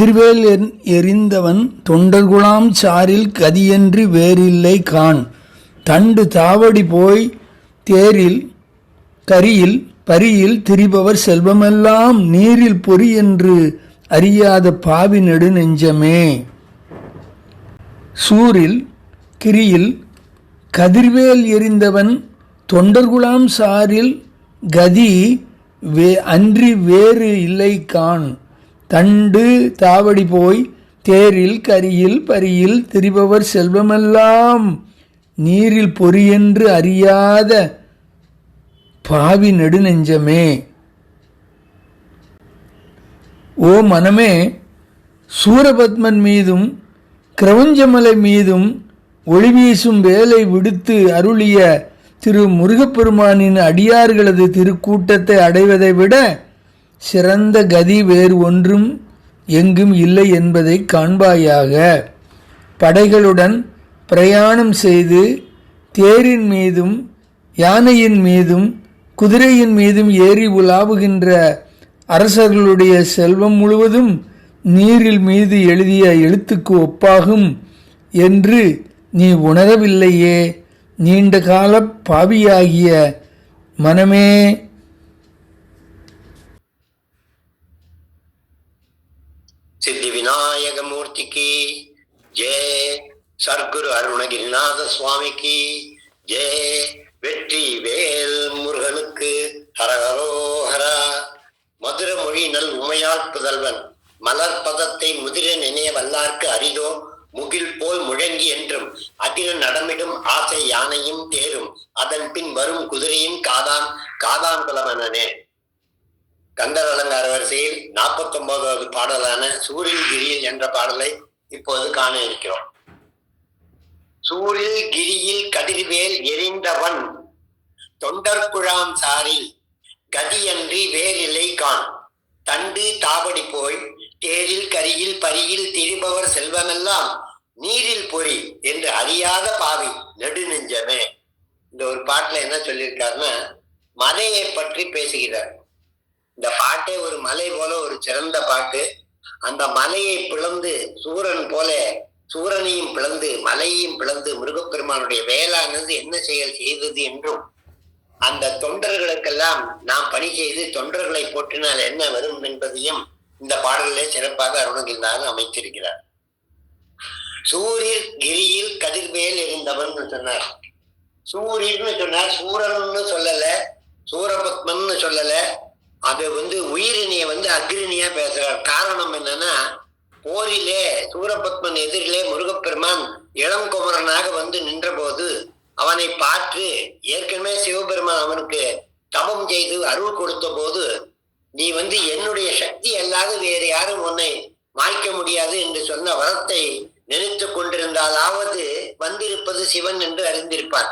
கதிர்வேல் எறிந்தவன் தொண்டர்குலாம் சாரில் கதியன்றி வேறில்லை கான் தண்டு தாவடி போய் தேரில் கரியில் பரியில் திரிபவர் செல்வமெல்லாம் நீரில் பொறி என்று அறியாத பாவி நெடு நெஞ்சமே சூரில் கிரியில் கதிர்வேல் எறிந்தவன் தொண்டர்குலாம் சாரில் கதி வே அன்றி வேறு இல்லை கான் தண்டு தாவடி போய் தேரில் கரியில் பரியில் திரிபவர் செல்வமெல்லாம் நீரில் பொறியென்று அறியாத பாவி நெடுநெஞ்சமே. ஓ மனமே சூரபத்மன் மீதும் கிரவஞ்சமலை மீதும் ஒளி வீசும் வேலை விடுத்து அருளிய திரு முருகப்பெருமானின் அடியார்களது திருக்கூட்டத்தை அடைவதை விட சிறந்த கதி வேறு ஒன்றும் எங்கும் இல்லை என்பதை காண்பாயாக. படைகளுடன் பிரயாணம் செய்து தேரின் மீதும் யானையின் மீதும் குதிரையின் மீதும் ஏறி உலாவுகின்ற அரசர்களுடைய செல்வம் முழுவதும் நீரில் மீது எழுதிய எழுத்துக்கு ஒப்பாகும் என்று நீ உணரவில்லையே. நீண்ட கால பாவியாகிய மனமே சித்தி விநாயக மூர்த்திக்கு ஜெய சர்க்குரு அருணகிரிநாத சுவாமிக்கு ஜெய வெற்றி வேல் முருகனுக்கு ஹரஹரோஹரா மதுர மொழி நல் உமையால் புதல்வன் மலர் பதத்தை முதிர நினைய வல்லார்க்கு அரிதோ முகில் போல் முழங்கி என்றும் அதிர நடமிடும் ஆசை யானையும் தேரும் அதன் பின் வரும் குதிரையும் காதான் காதான் புலவனே கந்தர் அலங்கார வரிசையில் நாற்பத்தி ஒன்பதாவது பாடலான சூரில் கிரியில் என்ற பாடலை இப்போது காண இருக்கிறோம். சூரில் கிரியில் கதிர்வேல் எரிந்தவன் தொண்டர்குழாம் சாரில் கதியன்றி வேறில்லை காண். தண்டு தாவடி போய் தேரில் கரியில் பரியில் திரிபவர் செல்வமெல்லாம் நீரில் பொறி என்று அறியாத பாவி நெடுநெஞ்சமே. இந்த ஒரு பாட்டுல என்ன சொல்லியிருக்காருன்னா மதையை பற்றி பேசுகிறார். இந்த பாட்டே ஒரு மலை போல ஒரு சிறந்த பாட்டு. அந்த மலையை பிளந்து சூரன் போல சூரனையும் பிளந்து மலையையும் பிளந்து முருகப்பெருமானுடைய வேளானது என்ன செயல் செய்தது என்றும் அந்த தொண்டர்களுக்கெல்லாம் நாம் பணி செய்து தொண்டர்களை போற்றினால் என்ன வரும் என்பதையும் இந்த பாடலிலே சிறப்பாக அருணகிரிநாதன் அமைத்திருக்கிறார். சூரியர் கிரியில் கதிர்வேல் இருந்தவன் சொன்னார். சூரியன்னு சொன்னார் சூரன்னு சொல்லல சூரபத்மன்னு சொல்லல அது வந்து உயிரினிய வந்து அக்ரிணியா பேசுறார். காரணம் என்னன்னா போரிலே சூரபத்மன் எதிரிலே முருகப்பெருமான் இளங்குமரனாக வந்து நின்றபோது அவனை பார்த்து ஏற்கனவே சிவபெருமான் அவனுக்கு தபம் செய்து அருள் கொடுத்த போது நீ வந்து என்னுடைய சக்தி அல்லாது வேறு யாரும் உன்னை மாய்க்க முடியாது என்று சொன்ன வரத்தை நினைத்து கொண்டிருந்தாலாவது வந்திருப்பது சிவன் என்று அறிந்திருப்பார்.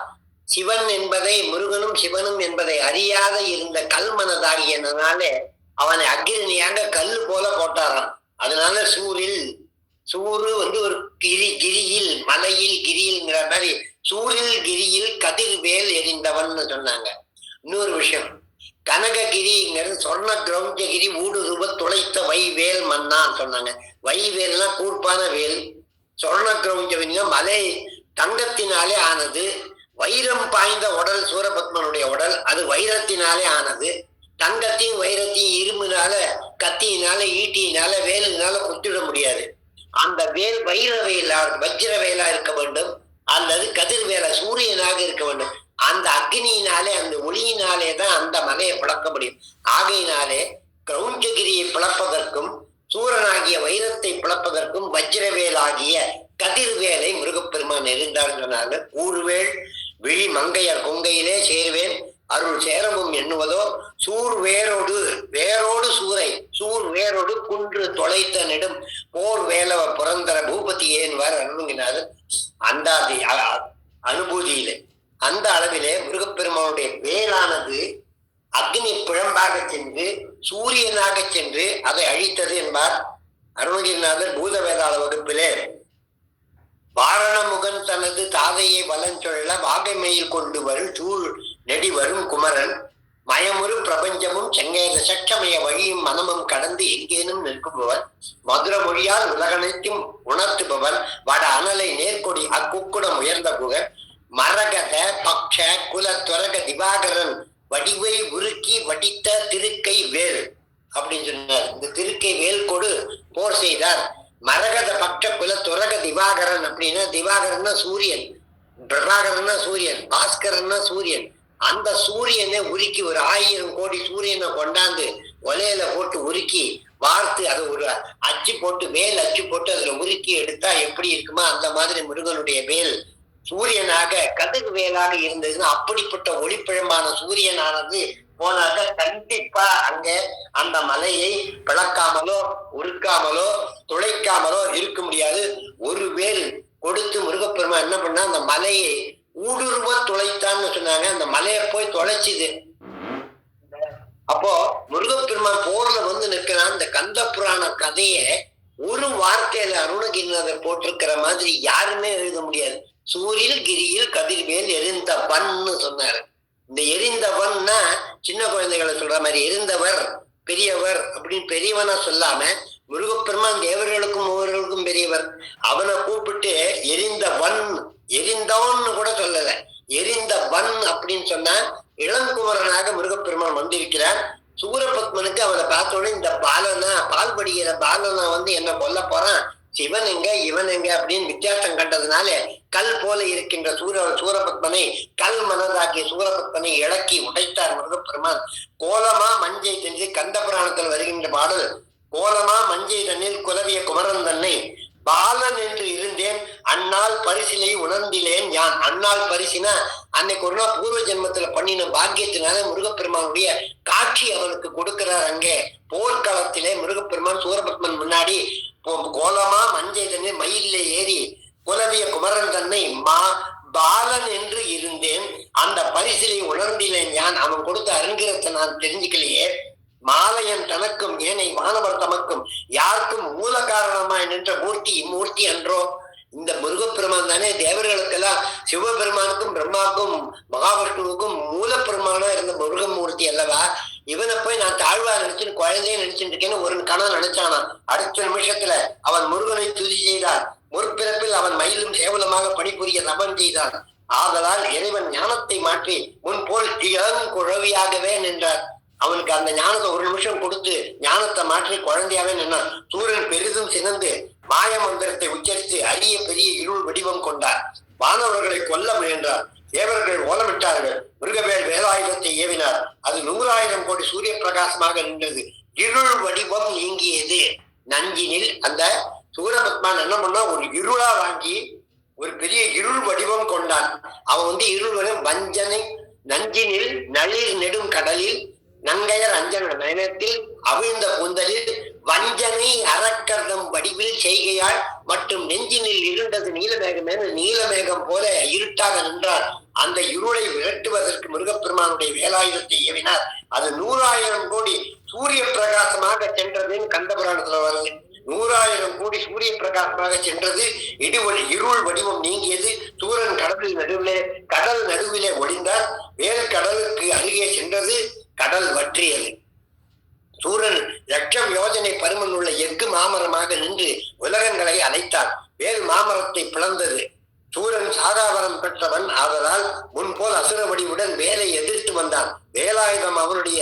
சிவன் என்பதை முருகனும் சிவனும் என்பதை அறியாத இருந்த கல்மனதாகியனாலே அவனை அக்னியாக கல் போல போட்டாரான் அதனால சூரில் சூரு வந்து ஒரு கிரி கிரியில் மலையில் கிரியில்ங்கிற மாதிரி சூரில் கிரியில் கதிர்வேல் எரிந்தவன் சொன்னாங்க. இன்னொரு விஷயம் கனககிரிங்கிறது சொர்ண கிரௌஞ்சகிரி ஊடுருவ துளைத்த வைவேல் மன்னான்னு சொன்னாங்க. வைவேல்னா கூர்ப்பான வேல். சொர்ண கிரௌஞ்சகிரினா மலை தங்கத்தினாலே ஆனது. வைரம் பாய்ந்த உடல் சூரபத்மனுடைய உடல் அது வைரத்தினாலே ஆனது. தங்கத்தையும் வைரத்தையும் இரும்புனால கத்தியினால ஈட்டியினால வேலினால குத்திட முடியாது. அந்த வேல் வைர வேலா வஜ்ர வேலா இருக்க வேண்டும். அல்லது கதிர் வேலை சூரியனாக இருக்க வேண்டும். அந்த அக்னியினாலே அந்த ஒளியினாலே தான் அந்த மலையை பிளக்க முடியும். ஆகையினாலே கிரௌஞ்சகிரியை பிளப்பதற்கும் சூரனாகிய வைரத்தை பிளப்பதற்கும் வஜ்ரவேலாகிய கதிர்வேலை முருகப்பெருமான் இருந்தார் சொன்னாங்க ஊர்வேல் விழி மங்கையர் கொங்கையிலே சேர்வேன். அருள் சேரவும் எண்ணுவதோ சூர் வேரோடு வேரோடு சூரை சூர் வேரோடு குன்று தொலைத்த நெடும். போர் வேலவ புரந்தர பூபதி ஏன்வார் அருணுங்கினாரு அந்த அனுபூதியிலே. அந்த அளவிலே முருகப்பெருமானுடைய வேலானது அக்னி பிழம்பாக சென்று சூரியனாக சென்று அதை அழித்தது என்பார் அருணகிரிநாதர் பூத வேதாள வகுப்பிலே. தனது தாதையை வலஞ்சொல்ல வாகைமையில் கொண்டு வரும் சூழ் நெடி வரும் குமரன். மயமுறு பிரபஞ்சமும் செங்கேத சற்றமய வழியும் மனமும் கடந்து எங்கேனும் நிற்குபவன். மதுர மொழியால் உலகனைத்தும் உணர்த்துபவன். வட அனலை நேர்கொடி அக்குக்குடம் உயர்ந்த புகழ் மரகத பக்ஷ குல துரக திவாகரன் வடிவை உருக்கி வடித்த திருக்கை வேல் அப்படின்னு சொன்னார். இந்த திருக்கை வேல் கொடு போர் செய்தார். மரகத பக்ஷ குல துரக திவாகரன் அப்படின்னா திவாகரன்னா சூரியன் பிரபாகரன்னா சூரியன் பாஸ்கரன்னா சூரியன். அந்த சூரியனை உருக்கி ஒரு ஆயிரம் கோடி சூரியனை கொண்டாந்து ஒலையில போட்டு உருக்கி வார்த்து அதை ஒரு அச்சு போட்டு வேல் அச்சு போட்டு அதுல உருக்கி எடுத்தா எப்படி இருக்குமோ அந்த மாதிரி முருகனுடைய வேல் சூரியனாக கதுகு வேலாக இருந்ததுன்னா அப்படிப்பட்ட ஒளிப்பிழம்பான சூரியனானது போனாக்க கண்டிப்பா அங்க அந்த மலையை பிளக்காமலோ உருக்காமலோ துளைக்காமலோ இருக்க முடியாது. ஒருவேள் கொடுத்து முருகப்பெருமா என்ன பண்ணா அந்த மலையை ஊடுருவ துளைத்தான்னு சொன்னாங்க. அந்த மலையை போய் தொலைச்சுது. அப்போ முருகப்பெருமான் போர்ல வந்து நிற்கிறான். இந்த கந்த புராண கதையை ஒரு வார்த்தையில அருணகிரிநாதர் போட்டிருக்கிற மாதிரி யாருமே எழுத முடியாது. சூரில் கிரியில் கதிர்வேல் எரிந்தவன்னு சொன்னாரு. இந்த எரிந்தவன்னா சின்ன குழந்தைகளை சொல்ற மாதிரி எரிந்தவர் பெரியவர் அப்படின்னு பெரியவனா சொல்லாம முருகப்பெருமான் தேவர்களுக்கும் மூவர்களுக்கும் பெரியவர். அவனை கூப்பிட்டு எரிந்தவன் எரிந்தவன்னு கூட சொல்லல. எரிந்தவன் அப்படின்னு சொன்னா இளங்குமரனாக முருகப்பெருமான் வந்திருக்கிறார். சூரபத்மனுக்கு அவனை பார்த்தோன்னே இந்த பாலனா பால் படிக்கிற பாலனா வந்து என்ன கொல்ல போறான்? சிவன் எங்க இவன் எங்க அப்படின்னு வித்தியாசம் கண்டதுனால கல் போல இருக்கின்ற சூர சூரபத்மனை கல் மனதாக்கிய சூரபத்மனை இழக்கி உடைத்தார் முருகப்பெருமான் கோலமா மஞ்சை தென்று கந்த புராணத்தில் வருகின்ற பாடல் கோலமா மஞ்சை தண்ணில் குலவிய குமரன் தன்னை பாலன் என்று இருந்தேன். அன்னால் பரிசிலை உணர்ந்திலேன் யான். அன்னால் பரிசினா அன்னைக்கு ஒரு நாள் பூர்வ ஜென்மத்துல பண்ணின பாக்கியத்தினால முருகப்பெருமானுடைய காட்சி அவனுக்கு கொடுக்கிறார் அங்கே. போர்க்களத்திலே முருகப்பெருமான் சூரபத்மன் முன்னாடி கோலமா மஞ்சை தண்ணி மயிலே ஏறி குலவிய குமரன் தன்னை மா பாலன் என்று இருந்தேன். அந்த பரிசிலை உணர்ந்திலேன் யான். அவன் கொடுத்த அருங்கிரத்தை நான் தெரிஞ்சுக்கலையே. மாலையன் தனக்கும் ஏனை வானவர் தமக்கும் யாருக்கும் மூல காரணமாய் நின்ற மூர்த்தி இம்மூர்த்தி அன்றோ? இந்த முருகப்பெருமான் தானே. தேவர்களுக்கெல்லாம் சிவபெருமானுக்கும் பிரம்மாவுக்கும் மகாவிஷ்ணுவுக்கும் மூலப்பெருமானா இருந்த முருகமூர்த்தி அல்லவா? இவனை போய் நான் தாழ்வா நினைச்சுன்னு குழந்தைய நினைச்சுட்டு இருக்கேன்னு ஒரு கணம் நினைச்சானான் அடுத்த நிமிஷத்துல அவன் முருகனை துதி செய்தான் முற்பிறப்பில் அவன் மயிலும் சேவலமாக பணிபுரிய தபம் செய்தான் ஆதலால் இறைவன் ஞானத்தை மாற்றி முன்போல் இளங்குழவியாகவே நின்றார். அவனுக்கு அந்த ஞானத்தை ஒரு நிமிஷம் கொடுத்து ஞானத்தை மாற்றி குழந்தையாவே நின்னான் சூரியன் பெரிதும் சினந்து மாய மந்திரத்தை உச்சரித்து அரிய பெரிய இருள் வடிவம் கொண்டார். வானவர்களை கொல்ல முயன்றார். தேவர்கள் ஓலமிட்டார்கள். மிருகவேல் வேலாயுதத்தை ஏவினார். அது நூறாயிரம் கோடி சூரிய பிரகாசமாக நின்றது. இருள் வடிவம் நீங்கியது. நஞ்சினில் அந்த சூரபத்மான் என்ன பண்ணா ஒரு இருளா வாங்கி ஒரு பெரிய இருள் வடிவம் கொண்டான். அவன் வந்து இருள் வஞ்சனை நஞ்சினில் நளிர் நெடும் கடலில் நங்கையர் அஞ்சன நயனத்தில் அவிழ்ந்த கூந்தலில் வஞ்சனை அறக்கர்ணம் வடிவில் செய்கையால் மற்றும் நெஞ்சினில் இருண்டது நீலமேகம் என நீலமேகம் போல இருட்டாக நின்றார். அந்த இருளை விரட்டுவதற்கு முருகப்பெருமானுடைய வேலாயுதத்தை ஏவினார். அது நூறாயிரம் கோடி சூரிய பிரகாசமாக சென்றதுன்னு கந்தபுராணத்துல வருது நூறாயிரம் கோடி சூரிய பிரகாசமாக சென்றது இடுவழி இருள் வடிவம் நீங்கியது. சூரன் கடலில் நடுவிலே கடல் நடுவிலே ஒளிந்தார். வேல் கடலுக்கு அருகே சென்றது. கடல் வற்றியது. சூரன் லட்சம் யோஜனை பருமன் உள்ள எஃகு மாமரமாக நின்று உலகங்களை அழைத்தான் வேல் மாமரத்தை பிளந்தது. சூரன் சாதாபரம் பெற்றவன் ஆதலால் முன்போல் அசுர வடிவுடன் வேலை எதிர்த்து வந்தான். வேலாயுதம் அவனுடைய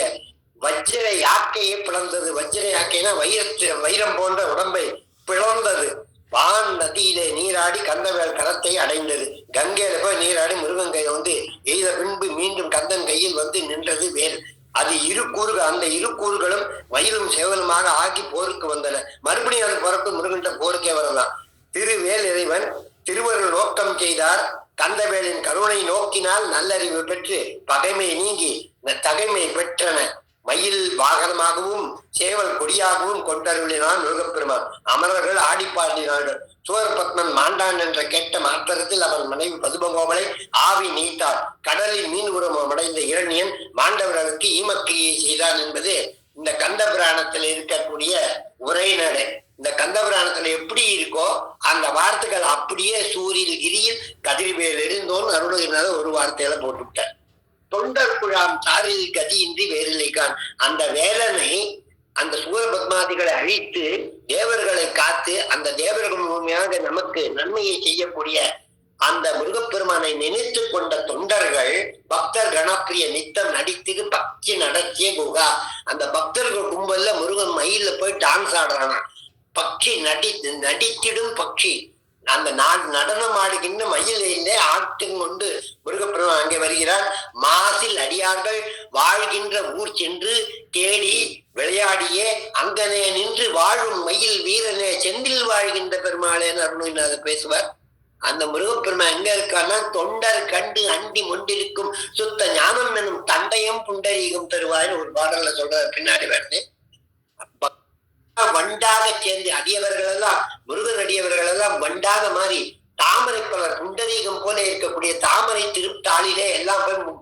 வஜ்ர யாக்கையை பிளந்தது. வஜ்ர யாக்கைனா வைரத்து வைரம் போன்ற உடம்பை பிளந்தது. வான் நதியிலே நீராடி கந்தவேல் கரத்தை அடைந்தது. கங்கையில போய் நீராடி முருகன் கையில வந்து எய்த பின்பு மீண்டும் கந்தன் கையில் வந்து நின்றது வேல் அது இரு கூறுகள் அந்த இரு கூறுகளும் வயலும் சேவலுமாக ஆக்கி போருக்கு வந்தன. மறுபடியும் அது பிறப்பு முருகன்ட்ட போருக்கே வரலாம். திருவேல் இறைவன் திருவருள் நோக்கம் செய்தார். கந்தவேலின் கருணை நோக்கினால் நல்லறிவு பெற்று பகைமை நீங்கி தகைமை பெற்றன. மயில் வாகனமாகவும் சேவல் கொடியாகவும் கொண்டருளினான் முருகப்பெருமான். அமரர்கள் ஆடிப்பாடினார்கள். சூரபத்மன் மாண்டான் என்ற கெட்ட மாத்திரத்தில் அவன் மனைவி பதுமகோமலை ஆவி நீத்தார் கடலில் மீன் உருவம் அடைந்த இரணியன் மாண்டவர்களுக்கு ஈமக்கிரியை செய்தான் என்பது இந்த கந்த புராணத்தில் இருக்கக்கூடிய உரைநடை இந்த கந்த புராணத்துல எப்படி இருக்கோ அந்த வார்த்தைகள் அப்படியே சூரியன் கிரியில் கதிர்வேல் இருந்தோன்னு அருணகிரிநாத ஒரு வார்த்தையில போட்டுவிட்டார். தொண்டர் குழாம் சாரில் கதியின்றி வேறில்லைக்கான். அந்த வேலனை அந்த சூரபத்மாதிகளை அழித்து தேவர்களை காத்து அந்த தேவர்கள் மூலமாக நமக்கு நன்மையை செய்யக்கூடிய அந்த முருகப்பெருமானை நினைத்து கொண்ட தொண்டர்கள் பக்தர் கணப்பிரிய நித்தம் நடித்திரு பக்தி நடத்திய குகா. அந்த பக்தர்கள் கும்பல்ல முருகன் மயில போய் டான்ஸ் ஆடுறானா பக்ஷி நடி நடித்திடும் பக்ஷி அந்த நான் நடனம் ஆடுகின்ற மயிலே ஆட்டும் கொண்டு முருகப்பெருமான் அங்கே வருகிறார். மாசில் அடியார்கள் வாழ்கின்ற ஊர் சென்று தேடி விளையாடியே அங்கனே நின்று வாழும் மயில் வீரனே செந்தில் வாழ்கின்ற பெருமாளேன்னு அருணகிரிநாதர் பேசுவார். அந்த முருகப்பெருமா எங்க இருக்கான்னா தொண்டர் கண்டு அண்டி முண்டிருக்கும் சுத்த ஞானம் எனும் தண்டையும் புண்டரீகம் தருவாய்னு ஒரு பாடல்ல சொல்ற பின்னாடி வருது. வண்டாக சேர்ந்து அடியவர்கள் எல்லாம் முருகன் அடியவர்கள் எல்லாம் வண்டாக மாறி தாமரை பலர் புண்டரீகம் போல இருக்கக்கூடிய தாமரை திருத்தாளிலே எல்லாம் போய் மு-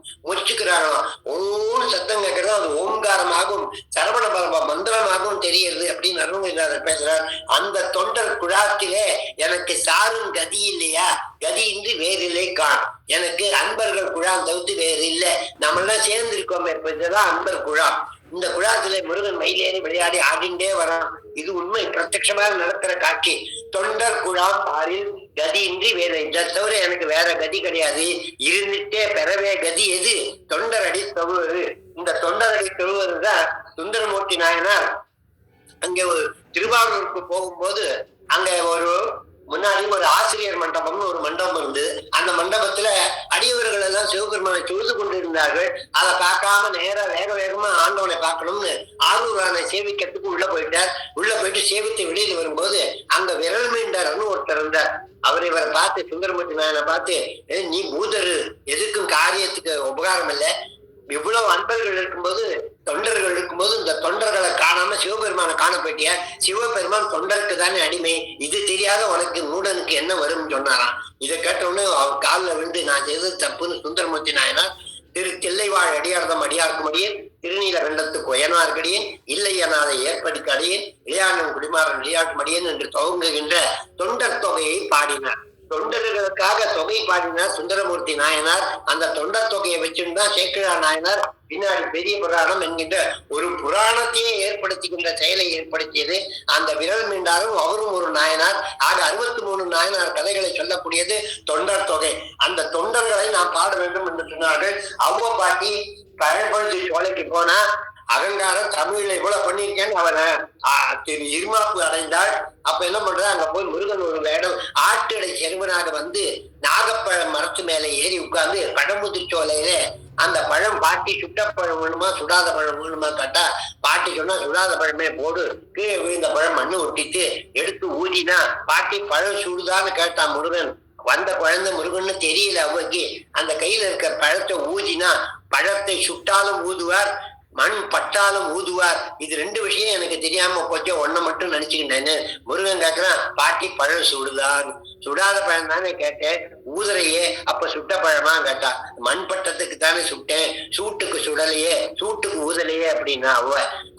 ஓன்னு சத்தம் கேட்கறது அது ஓம்காரமாகவும் சரவண பரப மந்திரமாகவும் தெரியுது அப்படின்னு அருணகிரிநாதர் பேசுறார். அந்த தொண்டர் குழாத்திலே எனக்கு சாரும் கதி இல்லையா? கதி இன்றி வேறில்லை காணும் எனக்கு அன்பர்கள் குழாம் தவிர்த்து வேறு இல்லை நம்மளாம் சேர்ந்து இருக்கோமே இப்ப அன்பர் குழாம். இந்த குழாத்திலே முருகன் மயிலேறி விளையாடி ஆடிண்டே வரான். இது உண்மை. பிரத்யமாக நடக்கிற காட்சி. தொண்டர் குழாம் பாரில் கதி இன்றி வேற இந்த தவிர எனக்கு வேற கதி கிடையாது. இருந்துட்டே பெறவே கதி எது? தொண்டர் அடி தொழுவது. இந்த தொண்டர் அடி தொழுவதுதான் சுந்தரமூர்த்தி நாயனார் அங்க ஒரு திருவாரூருக்கு போகும்போது அங்க ஒரு முன்னாடி ஒரு ஆசிரியர் மண்டபம்னு ஒரு மண்டபம் இருந்து அந்த மண்டபத்துல அடியவர்கள் எல்லாம் சிவபெருமானை தொழுது கொண்டிருந்தார்கள். அதை பார்க்காம நேர ஆண்டவனை பார்க்கணும்னு ஆரூரானை சேவிக்கிறதுக்கு உள்ள போயிட்டார். உள்ள போயிட்டு சேவித்து வெளியில் வரும்போது அங்க விரல் மீண்டார்னு ஒருத்தர் இருந்தார். அவர் இவரை பார்த்து சுந்தரமூர்த்தி நாயனை பார்த்து நீ பூதரு எதுக்கும் காரியத்துக்கு உபகாரம் இல்லை. இவ்வளவு அன்பர்கள் இருக்கும்போது தொண்டர்கள் இருக்கும்போது இந்த தொண்டர்களை காணாம சிவபெருமானை காண போயிட்டிய? சிவபெருமான் தொண்டருக்கு தானே அடிமை. இது தெரியாத உனக்கு மூடனுக்கு என்ன வரும்னு சொன்னாராம். இதை கேட்ட உடனே அவர் காலில் விழுந்து நான் செய்தது தப்புன்னு சுந்தரமூர்த்தி நாயனார் திரு தில்லைவாழ் அடியார்தம் அடியார்க்கும் அடியேன் திருநீல வெள்ளத்து உயனார்கடியேன் இல்லை அதை ஏற்படுத்தி அடியேன் இளையாண்டம் குடிமாறன் விளையாட்டு மடியேன் என்று துவங்குகின்ற தொண்டர் தொகையை பாடினார். தொண்டர்களுக்காக தொகை பாடினார் சுந்தரமூர்த்தி நாயனார். அந்த தொண்டர் தொகையை வச்சிருந்தா சேக்கிழா நாயனார் பின்னாடி பெரிய புராணம் என்கின்ற ஒரு புராணத்தையே ஏற்படுத்துகின்ற செயலை ஏற்படுத்தியது. அந்த விரல் மீண்டாலும் அவரும் ஒரு நாயனார். ஆக அறுபத்தி மூணு நாயனார் கதைகளை சொல்லக்கூடியது தொண்டர் தொகை. அந்த தொண்டர்களை நாம் பாட வேண்டும் என்று சொன்னார்கள். அவ்வ பாட்டி பழம்பொழுது சோலைக்கு போனா அகங்காரம் தமிழ்ல இவ்வளவு பண்ணியிருக்கேன்னு அவனை திரு இருமாப்பு அடைந்தாள் அப்ப என்ன பண்ற அங்க போய் முருகன் ஒரு வேடம் ஆட்டடை செருவனாக வந்து நாகப்பழம் மரத்து மேல ஏறி உட்கார்ந்து பழமுதிச்சோலையிலே அந்த பழம் பாட்டி சுட்ட பழம் வேணுமா சுடாத பழம் வேணுமா கேட்டா பாட்டி சொன்னா சுடாத பழமே போடு. கீழே விழுந்த பழம் மண்ணு ஒட்டிட்டு எடுத்து ஊதினா பாட்டி பழம் சுடுதான்னு கேட்டான் முருகன். வந்த குழந்தை முருகன்னு தெரியல அவ்வளோக்கு அந்த கையில இருக்கிற பழத்தை ஊதினா பழத்தை சுட்டாலும் ஊதுவார் மண் பட்டாலும் ஊதுவார். இது ரெண்டு விஷயம் எனக்கு தெரியாம போச்சு. ஒன்ன மட்டும் நினைச்சுக்கிட்டேன்னு முருகன் கேக்குறான் பாட்டி பழம் சுடுதான் சுடாத பழம் தானே கேட்டேன். ஊதுறையே அப்ப சுட்ட பழமா கேட்டா மண் பட்டத்துக்கு தானே சுட்டேன். சூட்டுக்கு சுடலையே சூட்டுக்கு ஊதலையே அப்படின்னா அவ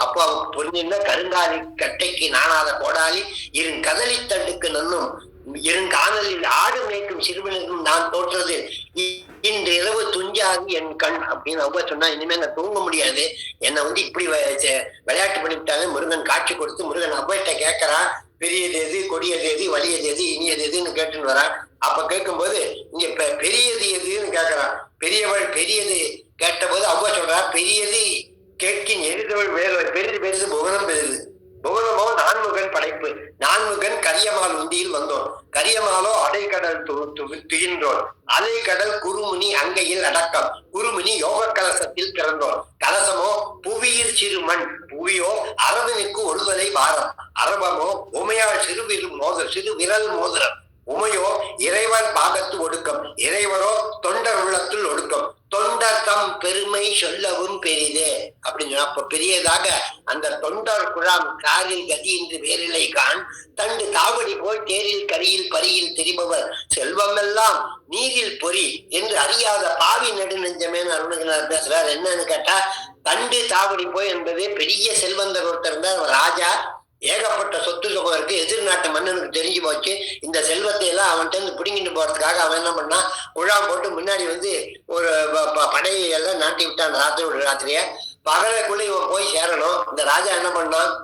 அப்போ அவ புரிஞ்சுன்னா கருங்காலி கட்டைக்கு நாணாத கோடாலி இருங்கதலி தண்டுக்கு நன்னும் இருங்காதலில் ஆடு மேய்க்கும் சிறுவனுக்கும் நான் தோற்றது. இ- இன்று இரவு துஞ்சாது என் கண் அப்படின்னு அவ்வா சொன்னா இனிமே நான் தூங்க முடியாது. என்னை வந்து இப்படி விளையாட்டு பண்ணிவிட்டாங்க முருகன் காட்சி கொடுத்து முருகன் அவ்வைட்ட கேட்கறான் பெரியது எது கொடியது எது வலியது எது இனியது எதுன்னு கேட்டுன்னு வரான் அப்ப கேட்கும்போது இங்க பெ- பெரியது எதுன்னு கேட்கறான் பெரியவள் பெரியது கேட்டபோது அவ்வா சொல்றா பெரியது கேட்கின் எரிதவள் வேறு பெரிது பெரிது புவனம் பெரிது. புவனமோ நான்முகன் படைப்பு. நான்முகன் கரியமால் உந்தியில் வந்தோம் கரியமாலோ அடைக்கடல் து- து- துயின்றோம் அலைக்கடல் குருமுனி அங்கையில் அடக்கம். குருமுனி யோக கலசத்தில் பிறந்தோம் கலசமோ புவியில் சிறுமண் புவியோ அரவனுக்கு ஒருவரை வாரம் அரவமோ உமையாள் சிறுவிரு மோத சிறு விரல் மோதிரம். உமையோ இறைவன் பாகத்து ஒடுக்கம். இறைவரோ தொண்டர் உள்ளத்தில் ஒடுக்கம். தொண்டர்தம் பெருமை சொல்லவும் பெரிதே அப்படின்னு அப்ப பெரியதாக அந்த தொண்டர் குழாம் காரில் கதி என்று வேறில்லை கான் தண்டு தாவடி போய் தேரில் கரியில் பரியில் திரிபவர். செல்வமெல்லாம் நீரில் பொறி என்று அறியாத பாவி நெடுநெஞ்சமேன்னு அருணகிரிநாதர் பேசுறாரு. என்னன்னு கேட்டா தண்டு தாவடி போய் என்பது பெரிய செல்வந்தர் ஒருத்தர் இருந்தார் ராஜா. ஏகப்பட்ட சொத்து சுகம் இருக்கு. எதிர்நாட்டு மன்னனுக்கு தெரிஞ்சு போச்சு. இந்த செல்வத்தை எல்லாம் அவன்கிட்ட இருந்து பிடிங்கிட்டு போறதுக்காக அவன் என்ன பண்ணான் குழாம் போட்டு முன்னாடி வந்து ஒரு ப- ப- படையை எல்லாம் நாட்டி விட்டான். ராத்திரி ஒரு ராத்திரிய. பகலுக்குள்ள இவன் போய் சேரணும். இந்த ராஜா என்ன பண்ணான்?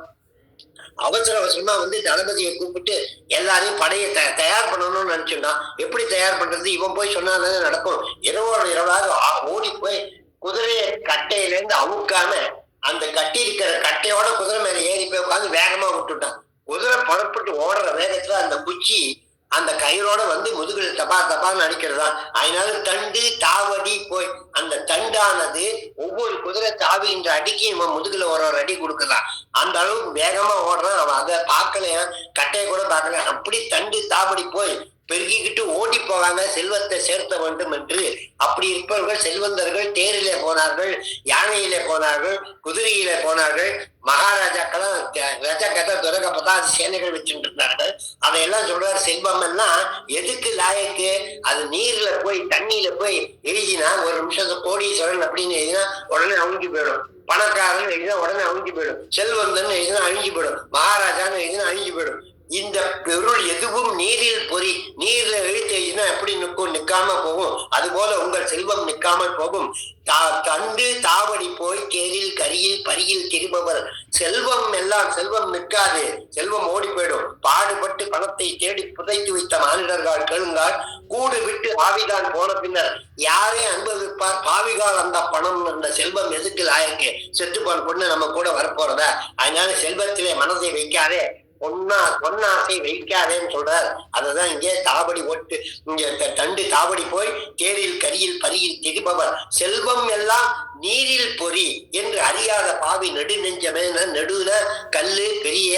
அவசர அவசரமா வந்து தளபதியை கூப்பிட்டு எல்லாரையும் படையை த- தயார் பண்ணணும்னு நினைச்சுட்டான். எப்படி தயார் பண்றது? இவன் போய் சொன்னாலே நடக்கும். இரவோட இரவாக ஓடி போய் குதிரையை கட்டையிலேருந்து அவுக்கான அவுக்காம அந்த கட்டி இருக்கிற கட்டையோட குதிரை மேல ஏறி போய் உட்காந்து வேகமா விட்டுட்டான். குதிரை புறப்பட்டு ஓடுற வேகத்துல அந்த குச்சி அந்த கயிறோட வந்து முதுகில் தப்பா தப்பான்னு அடிக்கிறதா. அதனால தண்டு தாவடி போய் அந்த தண்டானது ஒவ்வொரு குதிரை தாவின்ற அடிக்கு இவன் முதுகுல ஒரு ஒரு அடி கொடுக்கலாம் அந்த அளவுக்கு வேகமா ஓடுறான். அவன் அதை பார்க்கலையா? கட்டையை கூட பார்க்கல. அப்படி தண்டு தாவடி போய் பெருகிக்கிட்டு ஓடி போவாங்க செல்வத்தை சேர்த்த வேண்டும் என்று அப்படி இருப்பவர்கள் செல்வந்தர்கள் தேரிலே போனார்கள் யானையிலே போனார்கள் குதிரையிலே போனார்கள். மகாராஜாக்கெல்லாம் ரஜா கதை துரகப்பதான் அது சேனைகள் வச்சுட்டு இருந்தார்கள் அதையெல்லாம் சொல்றார் செல்வம் எல்லாம் எதுக்கு லாயக்கு? அது நீர்ல போய் தண்ணியில போய் எழுதினா ஒரு நிமிஷத்து கோடீஸ்வரன் அப்படின்னு எழுதினா உடனே அவுங்கி போயிடும். பணக்காரன் எழுதினா உடனே அழிஞ்சு போயிடும். செல்வந்தன் எழுதினா அழிஞ்சு போயிடும். மகாராஜான்னு எழுதினா அழிஞ்சு போயிடும். இந்த பொருள் எதுவும் நீரில் பொறி நீர்ல எழுத்து எப்படி நிற்கும்? நிக்காம போகும். அதுபோல உங்கள் செல்வம் நிற்காமல் போகும். தா- தண்டு தாவடி போய் கேரில் கரியில் பரியில் திரும்பவர் செல்வம் எல்லாம் செல்வம் நிற்காது. செல்வம் ஓடி போயிடும் பாடுபட்டு பணத்தை தேடி புதைத்து வைத்த மானிடர்கள் கேளுங்கள். கூடு விட்டு ஆவிதான் போன பின்னர் யாரே அனுபவிப்பார் பாவிகால் அந்த பணம் அந்த செல்வம் எதுக்கு லாயக்கு? செத்து போன பொண்ணு நம்ம கூட வரப்போறதா? அதனால செல்வத்திலே மனதை வைக்காதே. பொன்னா பொன்னாசை வைக்காதேன்னு சொல்றார். அதுதான் இங்கே தாபடி ஓட்டு. இங்க தண்டு தாவடி போய் தேரில் கரியில் பரியில் திரிபவர். செல்வம் எல்லாம் நீரில் பொறி என்று அறியாத பாவி நெடு நெஞ்சமே நடுவுல கல்லு பெரிய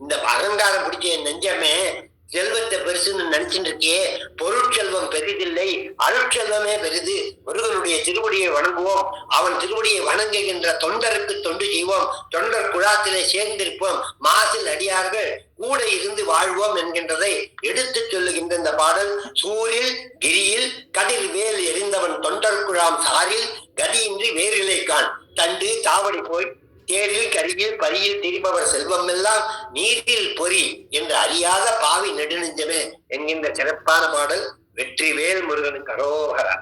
இந்த அகங்காரம் பிடிச்ச நெஞ்சமே செல்வத்தை பெருசுன்னு நினைச்சுட்டு இருக்கியே பொருட்செல்வம் பெரிதில்லை அருட்செல்வமே பெரிது. முருகனுடைய திருவடியை வணங்குவோம் அவன் திருவடியை வணங்குகின்ற தொண்டருக்கு தொண்டு செய்வோம் தொண்டர் குழாத்திலே சேர்ந்திருப்போம் மாசில் அடியார்கள் கூட இருந்து வாழ்வோம் என்கின்றதை எடுத்துச் சொல்லுகின்ற இந்த பாடல் சூரில் கிரியில் கதிர் வேல் எரிந்தவன் தொண்டர் குழாம் சாரில் கதியின்றி வேரிலை கான் தண்டு தாவடி போய் தேரில் கருகில் பரியில் திரிபவர் செல்வம் எல்லாம் நீரில் பொறி என்று அறியாத பாவி நெடுநெஞ்சமே என்கின்ற சிறப்பான பாடல் வெற்றி வேல் முருகனுக்கு அரோகரா.